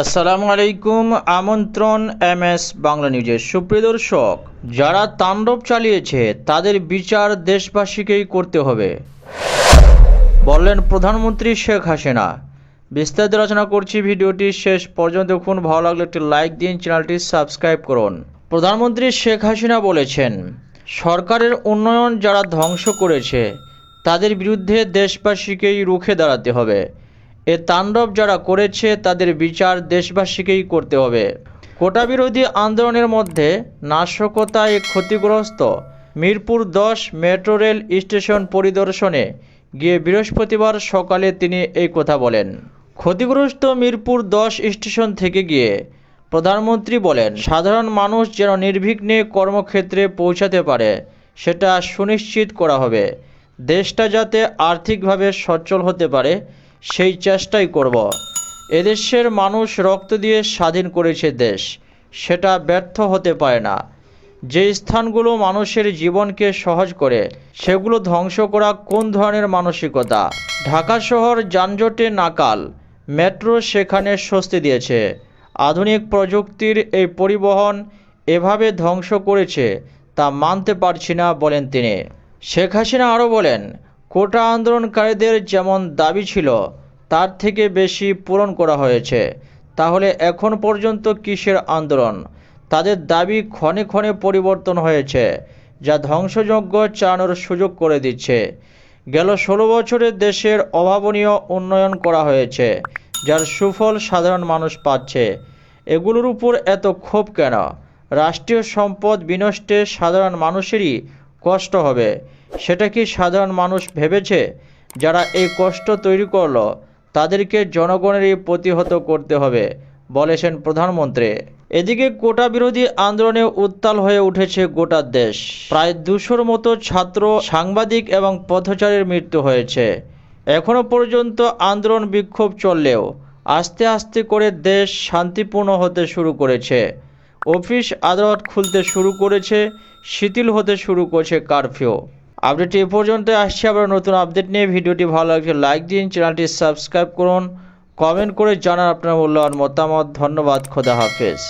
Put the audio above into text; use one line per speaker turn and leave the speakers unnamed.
আসসালামু আলাইকুম, আমন্ত্রণ এম এস বাংলা নিউজের সুপ্রিয় দর্শক। যারা তাণ্ডব চালিয়েছে, তাদের বিচার দেশবাসীকেই করতে হবে। বললেন প্রধানমন্ত্রী শেখ হাসিনা। বিস্তারিত রচনা করছি ভিডিওটি শেষ পর্যন্ত দেখুন। ভালো লাগলে একটি লাইক দিন, চ্যানেলটি সাবস্ক্রাইব করুন। প্রধানমন্ত্রী শেখ হাসিনা বলেছেন, সরকারের উন্নয়ন যারা ধ্বংস করেছে, তাদের বিরুদ্ধে দেশবাসীকেই রুখে দাঁড়াতে হবে। এ তাণ্ডব যারা করেছে, তাদের বিচার দেশবাসীকেই করতে হবে। কোটা বিরোধী আন্দোলনের মধ্যে নাশকতায় ক্ষতিগ্রস্ত মিরপুর দশ মেট্রো রেল স্টেশন পরিদর্শনে গিয়ে বৃহস্পতিবার সকালে তিনি এই কথা বলেন। ক্ষতিগ্রস্ত মিরপুর দশ স্টেশন থেকে গিয়ে প্রধানমন্ত্রী বলেন, সাধারণ মানুষ যেন নির্বিঘ্নে কর্মক্ষেত্রে পৌঁছাতে পারে, সেটা সুনিশ্চিত করা হবে। দেশটা যাতে আর্থিকভাবে সচ্ছল হতে পারে সেই চেষ্টাই করব। এদেশের মানুষ রক্ত দিয়ে স্বাধীন করেছে দেশ। সেটা ব্যর্থ হতে পারে না। যে স্থানগুলো মানুষের জীবনকে সহজ করে, সেগুলো ধ্বংস করা কোন ধরনের মানসিকতা? ঢাকা শহর যানজটে নাকাল। মেট্রো সেখানে স্বস্তি দিয়েছে। আধুনিক প্রযুক্তির এই পরিবহন এভাবে ধ্বংস করেছে তা মানতে পারছি না বলেন তিনি। শেখ হাসিনা আরও বলেন কোটা আন্দোলনকারীদের যেমন দাবি ছিল, তার থেকে বেশি পূরণ করা হয়েছে। তাহলে এখন পর্যন্ত কিসের আন্দোলন? তাদের দাবি ক্ষণে ক্ষণে পরিবর্তন হয়েছে, যা ধ্বংসযজ্ঞ চালানোর সুযোগ করে দিচ্ছে। গেল ষোলো বছরে দেশের অভাবনীয় উন্নয়ন করা হয়েছে, যার সুফল সাধারণ মানুষ পাচ্ছে। এগুলোর উপর এত ক্ষোভ কেন? রাষ্ট্রীয় সম্পদ বিনষ্টে সাধারণ মানুষেরই কষ্ট হবে। সেটা কি সাধারণ মানুষ ভেবেছে যারা এই কষ্ট তৈরি করল? তাদেরকে জনগণেরই প্রতিহত করতে হবে, বলেছেন প্রধানমন্ত্রী। এদিকে কোটা বিরোধী আন্দোলনে উত্তাল হয়ে উঠেছে গোটা দেশ। প্রায় দুশোর মতো ছাত্র, সাংবাদিক এবং পথচারীর মৃত্যু হয়েছে। এখনও পর্যন্ত আন্দোলন বিক্ষোভ চললেও আস্তে আস্তে করে দেশ শান্তিপূর্ণ হতে শুরু করেছে। অফিস আদালত খুলতে শুরু করেছে, শিথিল হতে শুরু করেছে কারফিউ। আপডেট এ পর্যন্ত আসছে, আবার নতুন আপডেট নিয়ে। ভিডিওটি ভালো লাগছে লাইক দিন, চ্যানেলটি সাবস্ক্রাইব করুন। কমেন্ট করে জানান আপনার মূল্যবান মতামত। ধন্যবাদ, খোদা হাফেজ।